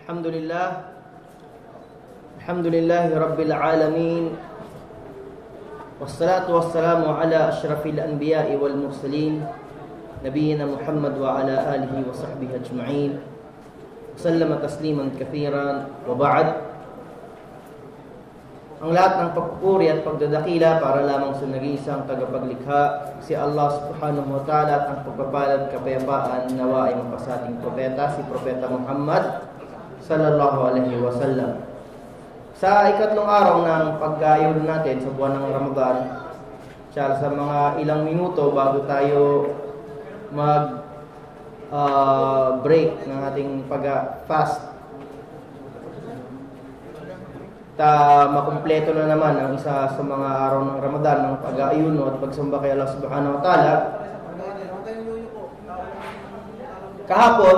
الحمد لله الحمد لله رب العالمين والصلاة والسلام على أشرف الأنبياء والمرسلين نبينا محمد وعلى آله وصحبه أجمعين وسلم تسليما كثيرا وبعد ang lahat ng pagpupuri at pagdadakila para lamang sa nag-iisang tagapaglikha, si Allah subhanahu wa ta'ala at ang pagpapalad kapayapaan nawa ay mapasating propeta, si Propeta Muhammad sallallahu alaihi wasallam. Sa ikatlong araw ng pagkayon natin sa buwan ng Ramadan, sa mga ilang minuto bago tayo mag uh, break ng ating pag-fast ta makumpleto na naman ang isa sa mga araw ng Ramadan ng pag-aayuno at pagsamba kay Allah Subhanahu wa Ta'ala. Kahapon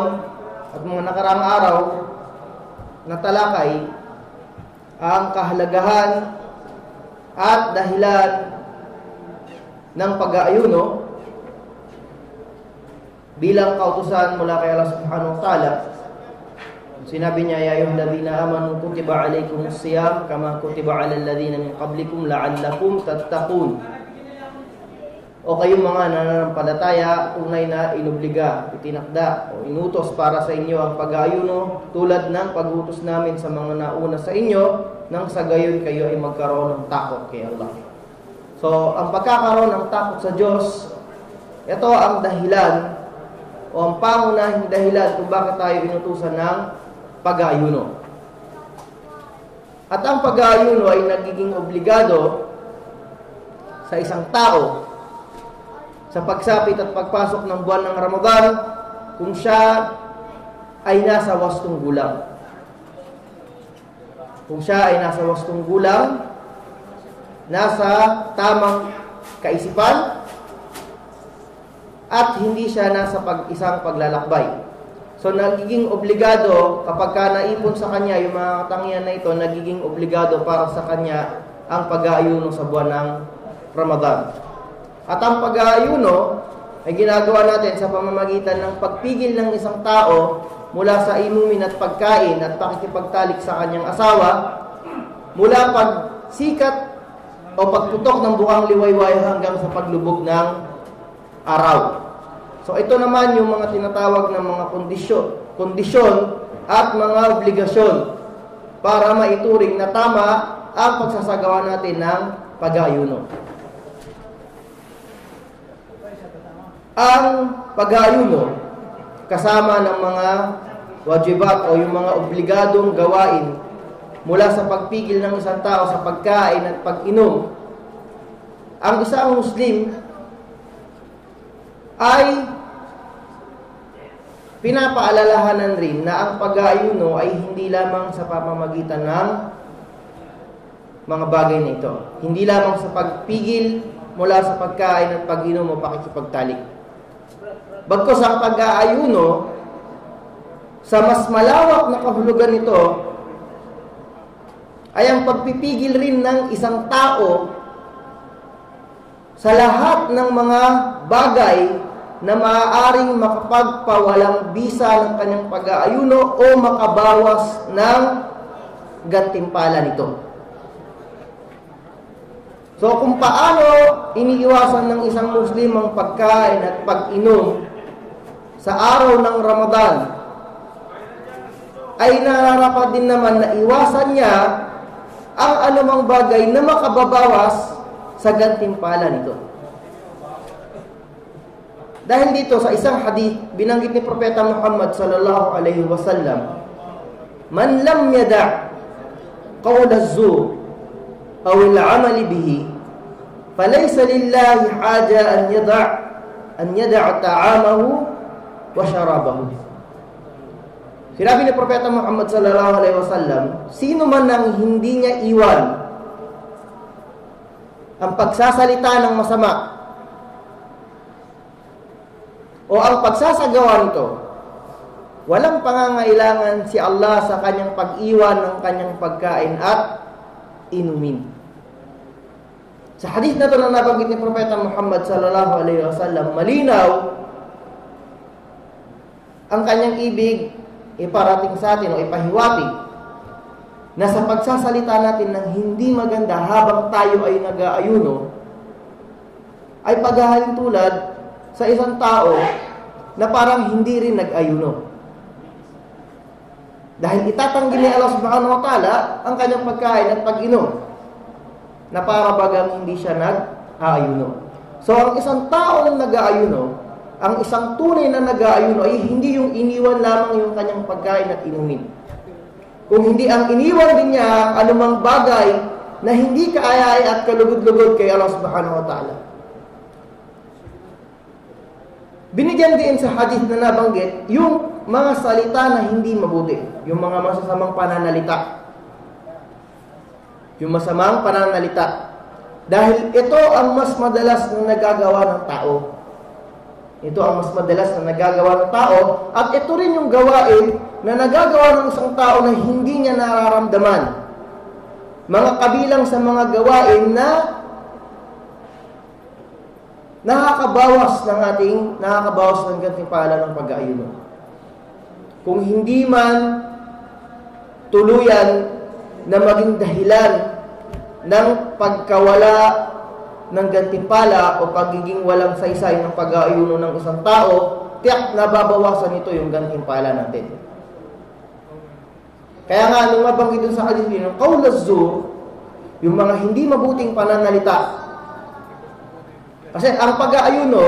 at mga nakaraang araw natalakay ang kahalagahan at dahilan ng pag-aayuno bilang kautusan mula kay Allah Subhanahu wa Ta'ala Sinabi niya, Ya ayyuhalladhina amanu kutiba alaykumus siyam kama kutiba alal ladzina min qablikum la'allakum tattaqun. O kayong mga nananampalataya, tunay na inobliga, itinakda o inutos para sa inyo ang pag-aayuno tulad ng pag-utos namin sa mga nauna sa inyo nang sa gayon kayo ay magkaroon ng takot kay Allah. So, ang pagkakaroon ng takot sa Diyos, ito ang dahilan o ang pangunahing dahilan kung bakit tayo inutusan ng pag-aayuno. At ang pag-aayuno ay nagiging obligado sa isang tao sa pagsapit at pagpasok ng buwan ng Ramadan kung siya ay nasa wastong gulang. Kung siya ay nasa wastong gulang, nasa tamang kaisipan, at hindi siya nasa pag isang paglalakbay. So, nagiging obligado, kapag ka naipon sa kanya yung mga katangian na ito, nagiging obligado para sa kanya ang pag-aayuno sa buwan ng Ramadan. At ang pag-aayuno ay ginagawa natin sa pamamagitan ng pagpigil ng isang tao mula sa inumin at pagkain at pakikipagtalik sa kanyang asawa, mula pagsikat o pagputok ng buhang liwayway hanggang sa paglubog ng araw. So ito naman yung mga tinatawag ng mga kondisyon, kondisyon at mga obligasyon para maituring na tama ang pagsasagawa natin ng pag-aayuno. Ang pag-aayuno kasama ng mga wajibat o yung mga obligadong gawain mula sa pagpigil ng isang tao sa pagkain at pag-inom. Ang isang Muslim ay pinapaalalahanan rin na ang pag-aayuno ay hindi lamang sa pamamagitan ng mga bagay na ito. Hindi lamang sa pagpigil mula sa pagkain at pag-inom o pakikipagtalik. Bagkos ang pag-aayuno, sa mas malawak na kahulugan nito, ay ang pagpipigil rin ng isang tao sa lahat ng mga bagay na maaaring makapagpawalang bisa ng kanyang pag-aayuno o makabawas ng gantimpala nito. So kung paano iniiwasan ng isang Muslim ang pagkain at pag-inom sa araw ng Ramadan, ay nararapat din naman na iwasan niya ang anumang bagay na makababawas sa gantimpala nito. Dahil dito sa isang hadith, binanggit ni Propeta Muhammad sallallahu alaihi wasallam, Man lam yada' qawl az-zur aw al-amal bihi, falaysa lillahi haja an yada' an yada' ta'amahu wa sharabahu. Sinabi ni Propeta Muhammad sallallahu alaihi wasallam, sino man ang hindi niya iwan ang pagsasalita ng masama o ang pagsasagawa nito, walang pangangailangan si Allah sa kanyang pag-iwan ng kanyang pagkain at inumin. Sa hadith na ito na nabanggit ni Propeta Muhammad sallallahu alaihi wasallam, malinaw ang kanyang ibig iparating sa atin o ipahiwati na sa pagsasalita natin ng hindi maganda habang tayo ay nag-aayuno, ay paghahalin tulad sa isang tao na parang hindi rin nag-ayuno. Dahil itatanggi ni Allah subhanahu wa ta'ala ang kanyang pagkain at pag-inom na para bagang hindi siya nag-aayuno. So, ang isang tao na nag-aayuno, ang isang tunay na nag-aayuno ay hindi yung iniwan lamang yung kanyang pagkain at inumin kung hindi ang iniwan din niya anumang bagay na hindi kaayay at kalugod-lugod kay Allah subhanahu wa ta'ala. Binigyan din sa hadith na nabanggit yung mga salita na hindi mabuti, yung mga masasamang pananalita. Yung masamang pananalita. Dahil ito ang mas madalas na nagagawa ng tao. Ito ang mas madalas na nagagawa ng tao at ito rin yung gawain na nagagawa ng isang tao na hindi niya nararamdaman. Mga kabilang sa mga gawain na nakakabawas ng ating nakakabawas ng ganting pala ng pag-aayuno. Kung hindi man tuluyan na maging dahilan ng pagkawala ng gantimpala o pagiging walang saysay ng pag-aayuno ng isang tao, tiyak nababawasan nito yung gantimpala natin. Kaya nga, nung mabanggit sa hadith yun, yung qawlazur, yung mga hindi mabuting pananalita. Kasi ang pag-aayuno,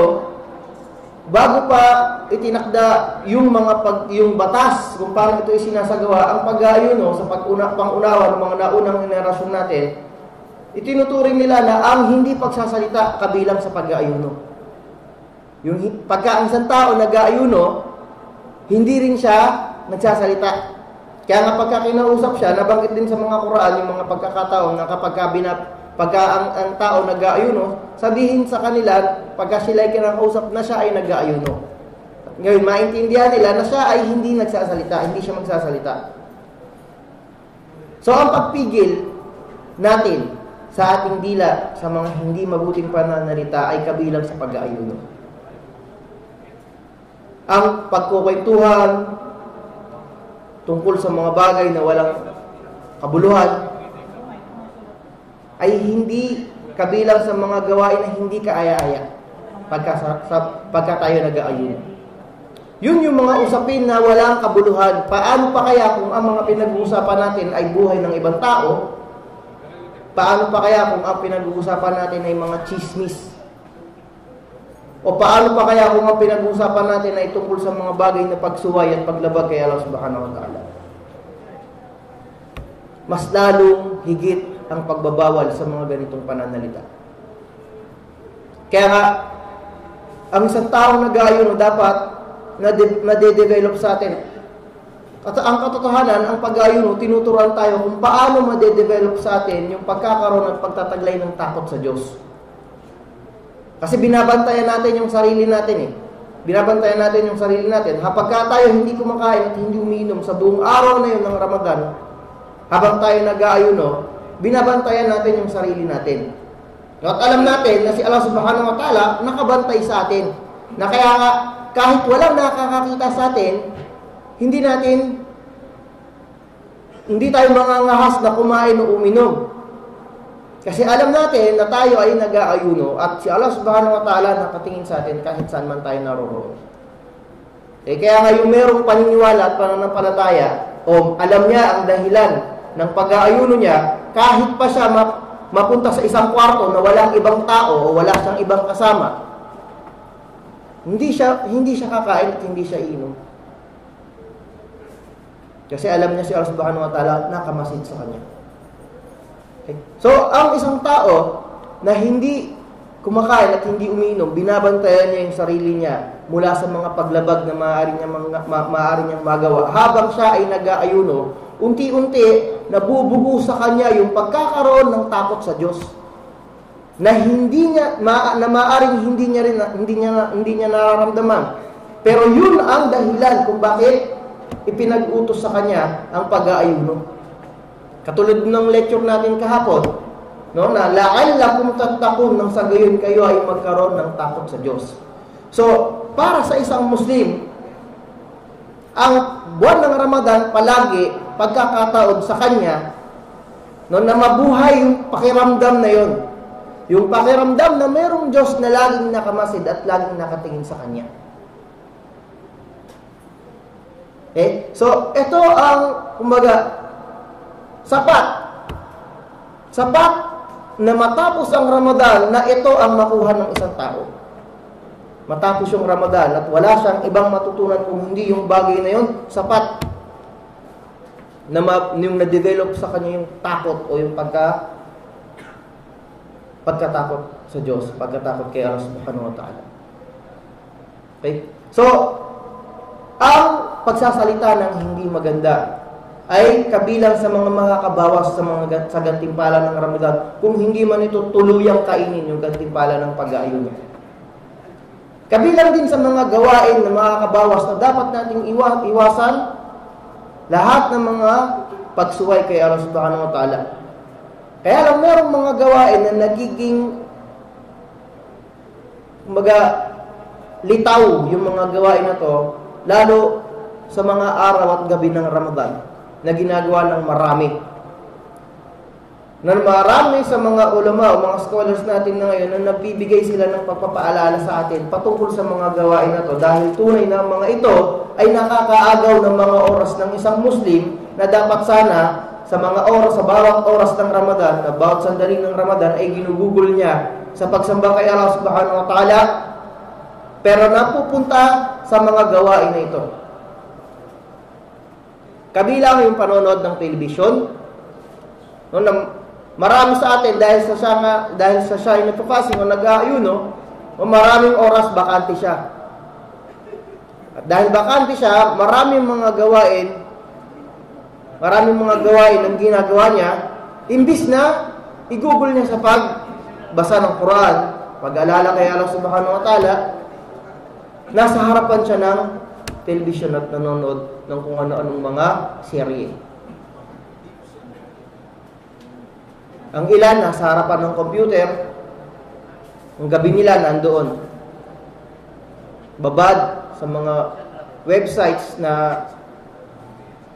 bago pa itinakda yung mga pag, yung batas kung paano ito isinasagawa, ang pag-aayuno sa pag-una, pangunawa ng mga naunang henerasyon natin, itinuturing nila na ang hindi pagsasalita kabilang sa pag-aayuno. Yung pagka ang isang tao nag-aayuno, hindi rin siya nagsasalita. Kaya nga pagka kinausap siya, nabanggit din sa mga Quran yung mga pagkakataon na kapag binap, pagka ang, ang tao nag-aayuno, sabihin sa kanila, pagka sila ay kinausap na siya ay nag-aayuno. Ngayon, maintindihan nila na siya ay hindi nagsasalita, hindi siya magsasalita. So, ang pagpigil natin sa ating dila sa mga hindi mabuting pananalita ay kabilang sa pag-aayuno. Ang pagkukwentuhan, tungkol sa mga bagay na walang kabuluhan ay hindi kabilang sa mga gawain na hindi kaaya-aya pagka, sa, sa, pagka tayo nag-aayun. Yun yung mga usapin na walang kabuluhan. Paano pa kaya kung ang mga pinag-uusapan natin ay buhay ng ibang tao? Paano pa kaya kung ang pinag-uusapan natin ay mga chismis? O paano pa kaya kung ang pinag-uusapan natin ay tungkol sa mga bagay na pagsuway at paglabag kay Allah subhanahu wa ta'ala? Mas lalong higit ang pagbabawal sa mga ganitong pananalita. Kaya nga, ang isang taong nag-aayon dapat na nade-develop sa atin. At ang katotohanan, ang pag-aayon, tinuturuan tayo kung paano made-develop sa atin yung pagkakaroon at pagtataglay ng takot sa Diyos. Kasi binabantayan natin yung sarili natin eh. Binabantayan natin yung sarili natin. Kapag tayo hindi kumakain at hindi umiinom sa buong araw na yun ng Ramadan, habang tayo nag-aayuno, binabantayan natin yung sarili natin. At alam natin na si Allah subhanahu wa ta'ala nakabantay sa atin. Na kaya nga, kahit walang nakakakita sa atin, hindi natin, hindi tayo mangangahas na kumain o uminom. Kasi alam natin na tayo ay nag-aayuno at si Allah subhanahu wa ta'ala nakatingin sa atin kahit saan man tayo naroroon. Eh kaya nga yung merong paniniwala at pananampalataya o alam niya ang dahilan ng pag-aayuno niya kahit pa siya mapunta sa isang kwarto na walang ibang tao o wala siyang ibang kasama. Hindi siya hindi siya kakain at hindi siya iinom. Kasi alam niya si Allah subhanahu wa ta'ala nakamasid sa kanya. Okay? So, ang isang tao na hindi kumakain at hindi umiinom, binabantayan niya yung sarili niya mula sa mga paglabag na maaari niya, ma, maaari niyang magawa. Habang siya ay nag-aayuno, unti-unti nabubugo sa kanya yung pagkakaroon ng takot sa Diyos. Na hindi niya ma, na maaring hindi niya rin hindi niya hindi niya nararamdaman. Pero yun ang dahilan kung bakit ipinag-utos sa kanya ang pag-aayuno. Katulad ng lecture natin kahapon, no, na la'allakum tattaqun nang sa gayon kayo ay magkaroon ng takot sa Diyos. So, para sa isang Muslim, ang buwan ng Ramadan palagi pagkakataon sa kanya no, na mabuhay yung pakiramdam na yon. Yung pakiramdam na mayroong Diyos na laging nakamasid at laging nakatingin sa kanya. Okay? So, ito ang, kumbaga, sapat. Sapat na matapos ang Ramadan na ito ang makuha ng isang tao. Matapos yung Ramadan at wala siyang ibang matutunan kung hindi yung bagay na yun, sapat na ma, yung na-develop sa kanya yung takot o yung pagka pagkatakot sa Diyos, pagkatakot kay Allah subhanahu wa ta'ala. Okay? So, pagsasalita ng hindi maganda ay kabilang sa mga makakabawas sa mga sa gantimpala ng Ramadan kung hindi man ito tuluyang kainin yung gantimpala ng pag-aayuno. Kabilang din sa mga gawain na makakabawas na dapat nating iwasan lahat ng mga pagsuway kay Allah subhanahu wa ta'ala. Kaya lang merong mga gawain na nagiging mga litaw yung mga gawain na to, lalo sa mga araw at gabi ng Ramadan na ginagawa ng marami. Na marami sa mga ulama o mga scholars natin na ngayon na nagbibigay sila ng pagpapaalala sa atin patungkol sa mga gawain na to. Dahil tunay na mga ito ay nakakaagaw ng mga oras ng isang Muslim na dapat sana sa mga oras, sa bawat oras ng Ramadan, na bawat sandali ng Ramadan ay ginugugol niya sa pagsamba kay Allah subhanahu wa ta'ala. Pero napupunta sa mga gawain na ito. Kabilang yung panonood ng telebisyon, no, na Marami sa atin dahil sa siya nga, dahil sa siya ay nagpo-fasting o nag-aayuno, o maraming oras bakante siya. At dahil bakante siya, maraming mga gawain, maraming mga gawain ang ginagawa niya, imbis na i-google niya sa pagbasa ng Quran, pag-alala kay Allah subhanahu wa ta'ala, nasa harapan siya ng television at nanonood ng kung ano-anong mga serye. Ang ilan nasa harapan ng computer, ang gabi nila nandoon. Babad sa mga websites na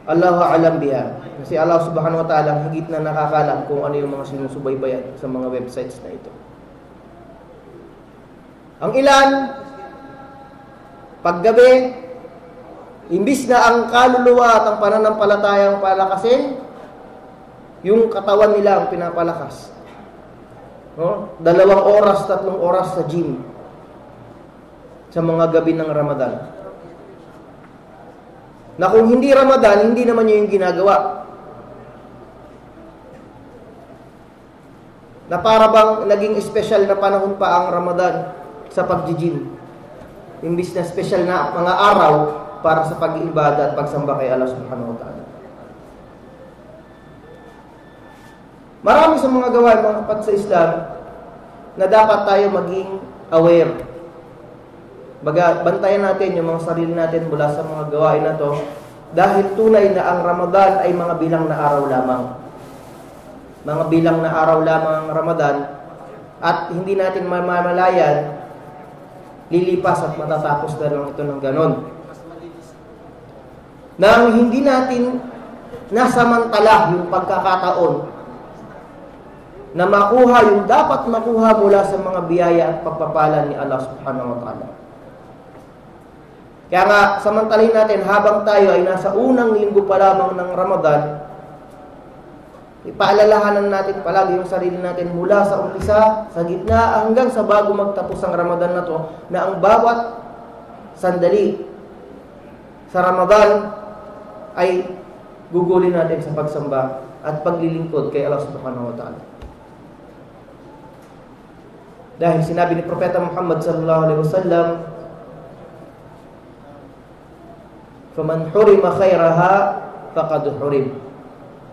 Allah alam biha. Kasi Allah subhanahu wa ta'ala higit na nakakalam kung ano yung mga sinusubaybayan sa mga websites na ito. Ang ilan, paggabi, imbis na ang kaluluwa at ang pananampalatayang palakasin, yung katawan nila ang pinapalakas. No? Dalawang oras, tatlong oras sa gym sa mga gabi ng Ramadan. Na kung hindi Ramadan, hindi naman yun yung ginagawa. Na para bang naging special na panahon pa ang Ramadan sa pag-gym. Imbis na special na mga araw para sa pag-iibada at pagsamba kay Allah subhanahu wa ta'ala. Marami sa mga gawain, mga kapat sa Islam, na dapat tayo maging aware. Baga, bantayan natin yung mga sarili natin mula sa mga gawain na to dahil tunay na ang Ramadan ay mga bilang na araw lamang. Mga bilang na araw lamang ang Ramadan at hindi natin mamamalayan lilipas at matatapos na lang ito ng ganon. Nang hindi natin nasamantala yung pagkakataon na makuha yung dapat makuha mula sa mga biyaya at pagpapala ni Allah subhanahu wa ta'ala. Kaya nga, samantalin natin, habang tayo ay nasa unang linggo pa lamang ng Ramadan, ipaalalahanan natin palagi yung sarili natin mula sa umpisa, sa gitna, hanggang sa bago magtapos ang Ramadan na to, na ang bawat sandali sa Ramadan ay gugulin natin sa pagsamba at paglilingkod kay Allah subhanahu wa ta'ala. Dahil sinabi ni Propeta Muhammad sallallahu alaihi wasallam, "Faman hurima khairaha faqad hurim."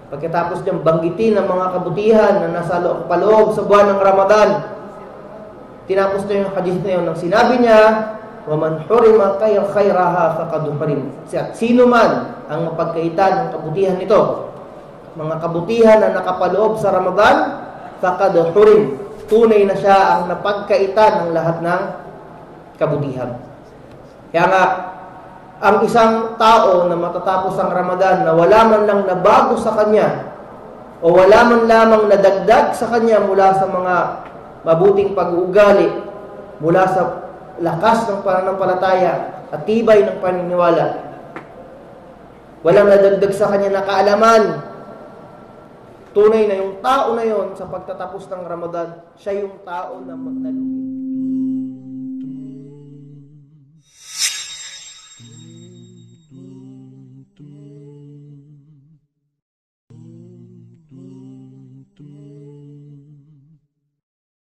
Pagkatapos niyang banggitin ang mga kabutihan na nasa paloob sa buwan ng Ramadan, tinapos niya yung hadith na yun nang sinabi niya, "Waman hurima kay khairaha faqad hurim." Sino man ang mapagkaitan ng kabutihan nito, mga kabutihan na nakapaloob sa Ramadan, faqad hurim tunay na siya ang napagkaitan ng lahat ng kabutihan. Kaya nga, ang isang tao na matatapos ang Ramadan na wala man lang nabago sa kanya o wala man lamang nadagdag sa kanya mula sa mga mabuting pag-uugali, mula sa lakas ng pananampalataya at tibay ng paniniwala, walang nadagdag sa kanya na kaalaman, tunay na yung tao na yon sa pagtatapos ng Ramadan, siya yung tao na magnalugi.